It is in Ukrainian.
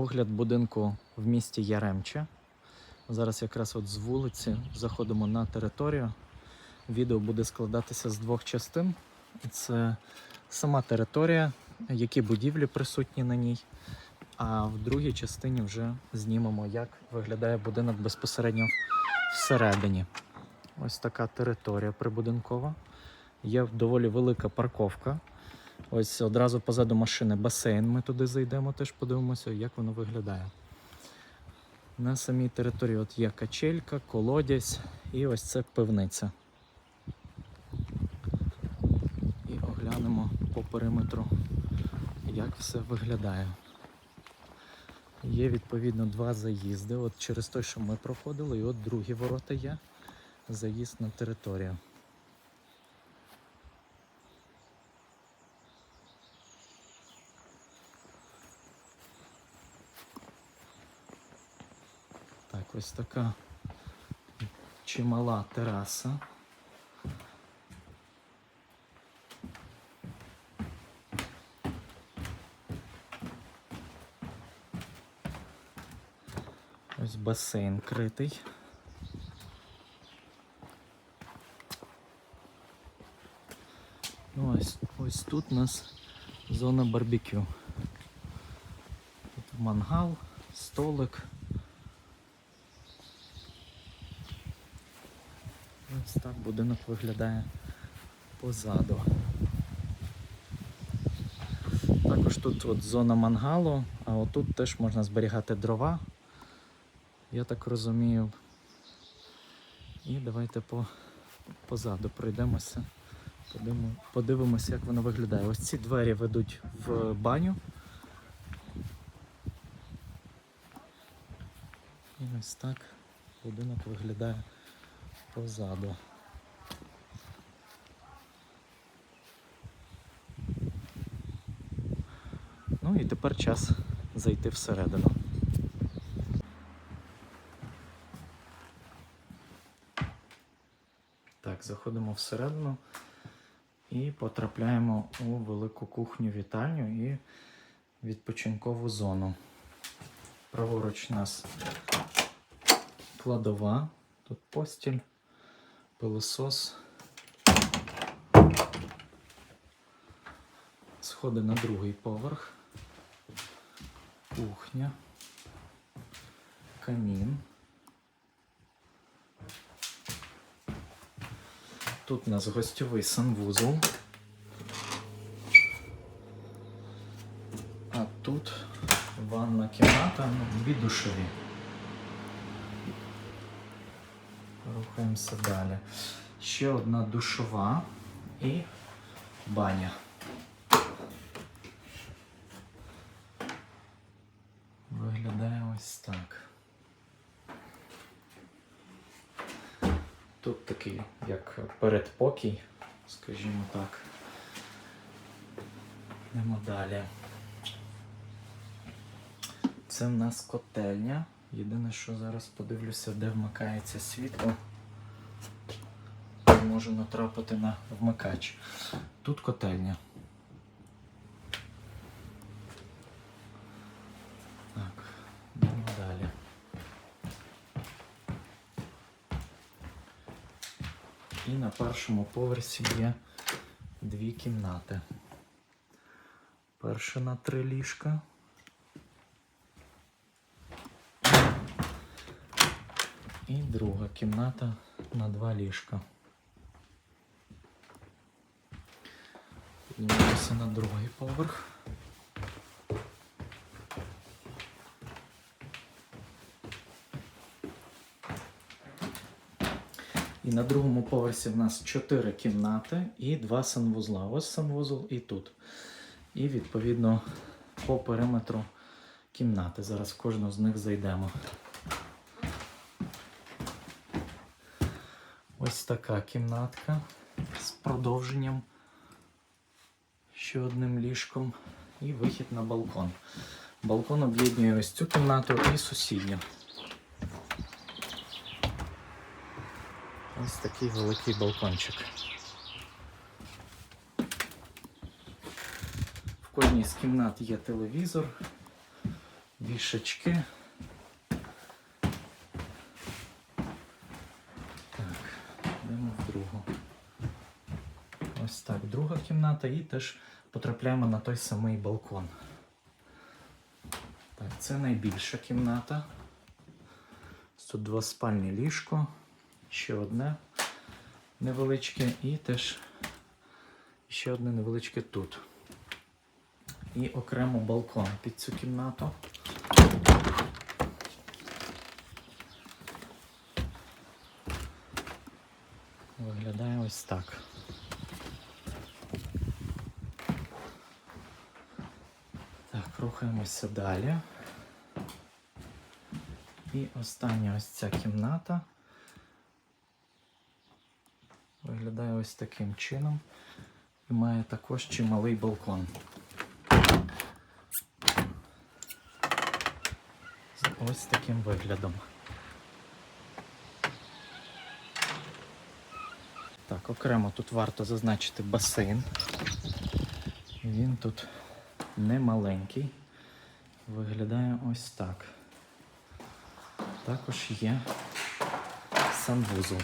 Огляд будинку в місті Яремче. Зараз якраз от з вулиці заходимо на територію. Відео буде складатися з двох частин. Це сама територія, які будівлі присутні на ній. А в другій частині вже знімемо, як виглядає будинок безпосередньо всередині. Ось така територія прибудинкова. Є доволі велика парковка. Ось одразу позаду машини басейн. Ми туди зайдемо, теж подивимося, як воно виглядає. На самій території от є качелька, колодязь і ось це пивниця. І оглянемо по периметру, як все виглядає. Є відповідно два заїзди. От через той, що ми проходили, і от другі ворота є. Заїзд на територію. Ось така чимала тераса. Ось басейн критий. Ну, ось, ось тут у нас зона барбекю. Тут мангал, столик. Ось так будинок виглядає позаду. Також тут от зона мангалу, а отут теж можна зберігати дрова. Я так розумію. І давайте по, позаду пройдемося. Подивимося, як воно виглядає. Ось ці двері ведуть в баню. І ось так будинок виглядає позаду. Ну і тепер час зайти всередину. Так, заходимо всередину і потрапляємо у велику кухню вітальню і відпочинкову зону. Праворуч у нас кладова, тут постіль, пилосос. Сходи на другий поверх, кухня, камін. Тут у нас гостьовий санвузол. А тут ванна кімната, ну, дві душові. Рухаємося далі. Ще одна душова і баня. Виглядає ось так. Тут такий як передпокій, скажімо так. Йдемо далі. Це в нас котельня. Єдине, що зараз подивлюся, де вмикається світло. Можу натрапити на вмикач. Тут котельня. Так, йдемо далі. І на першому поверсі є дві кімнати. Перша на три ліжка. І друга кімната на два ліжка. Піднімаємося на другий поверх. І на другому поверсі в нас 4 кімнати і два санвузла. Ось санвузол і тут. І відповідно по периметру кімнати. Зараз в кожну з них зайдемо. Ось така кімнатка з продовженням. Ще одним ліжком. І вихід на балкон. Балкон об'єднує ось цю кімнату і сусідню. Ось такий великий балкончик. В кожній з кімнат є телевізор, вішачки. Так, йдемо в другу. Ось так, друга кімната і теж потрапляємо на той самий балкон. Так, це найбільша кімната. Тут двоспальне ліжко, ще одне невеличке і теж ще одне невеличке тут. І окремо балкон під цю кімнату. Виглядає ось так. Рухаємося далі. І остання ось ця кімната. Виглядає ось таким чином. І має також чималий балкон. З ось таким виглядом. Так, окремо тут варто зазначити басейн. Він тут не маленький. Виглядає ось так. Також є санвузол.